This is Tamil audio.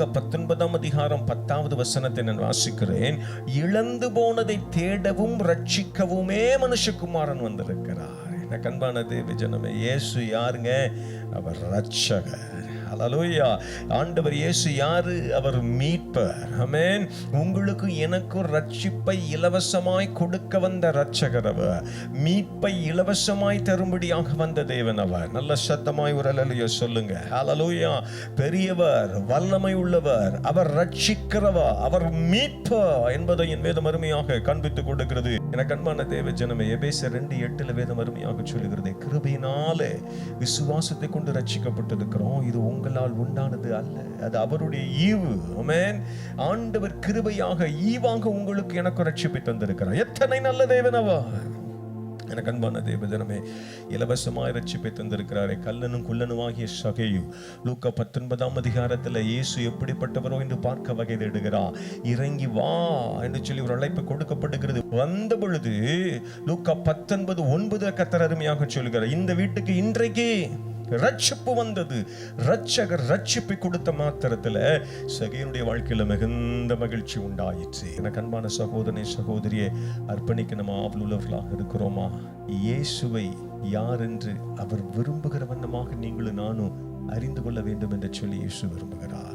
லூக்கா பத்தொன்பதாம் அதிகாரம் பத்தாவது வசனத்தை நான் வாசிக்கிறேன். இழந்து போனதை தேடவும் ரட்சிக்கவுமே மனுஷகுமாரன் வந்திருக்கிறார். எனக்கு கண்பானது விஜனமே இயேசு யாருங்க? அவர் ரட்சகர் அலலோயா ஆண்டவர் இயேசு யாரு? அவர் மீட்பர். அமேன் உங்களுக்கு எனக்கும் ரட்சிப்பை இலவசமாய் கொடுக்க வந்த ரட்சகர் அவர். மீட்பை இலவசமாய் தரும்படியாக வந்த தேவன் அவர். நல்ல சத்தமாய் ஒரு அல்லையோ சொல்லுங்க. அலலோயா பெரியவர் வல்லமை உள்ளவர் அவர் ரட்சிக்கிறவா அவர் மீட்பர் என்பதை என் வேதம் அருமையாக காண்பித்துக் கொடுக்கிறது. எனக்கு அன்பான தேவ ஜனமே எபேச ரெண்டு எட்டுல வேதம் அருமையாக சொல்லுகிறது. கிருபையினாலே விசுவாசத்தை கொண்டு ரட்சிக்கப்பட்டிருக்கிறோம் இது உங்களால் உண்டானது அல்ல. அது அவருடைய ஈவு. ஆமென். ஆண்டவர் கிருபையாக ஈவாக உங்களுக்கு எனக்கு ரட்சிப்பை தந்திருக்கிறார். எத்தனை நல்ல தேவனவா எனக்கு அன்பான தேவதனமே இலவசமாய் ரட்சிப்பை தந்திருக்கிறாரே. கல்லனும் குள்ளனுமாகிய சகையு லூக்க பத்தொன்பதாம் அதிகாரத்தில் இயேசு எப்படிப்பட்டவரோ என்று பார்க்க வகை தேடுகிறார். இறங்கி வா என்று சொல்லி ஒரு அழைப்பு கொடுக்கப்படுகிறது. வந்த பொழுது லூக்கா பத்தொன்பது ஒன்பது கத்தர் அருமையாக சொல்கிறார் இந்த வீட்டுக்கு இன்றைக்கு ரட்சிப்பு வந்தது. ரட்சகர் ரட்சிப்பை கொடுத்த மாத்திரத்துல சகையனுடைய வாழ்க்கையில மிகுந்த மகிழ்ச்சி உண்டாயிற்று. எனக்கு அன்பான சகோதரனை சகோதரியை அர்ப்பணிக்க நம்ம ஆவல் உள்ளவர்களாக இருக்கிறோமா? இயேசுவை யார் என்று அவர் விரும்புகிற வண்ணமாக நீங்களும் நானும் அறிந்து கொள்ள வேண்டும் என்று சொல்லி இயேசு விரும்புகிறார்.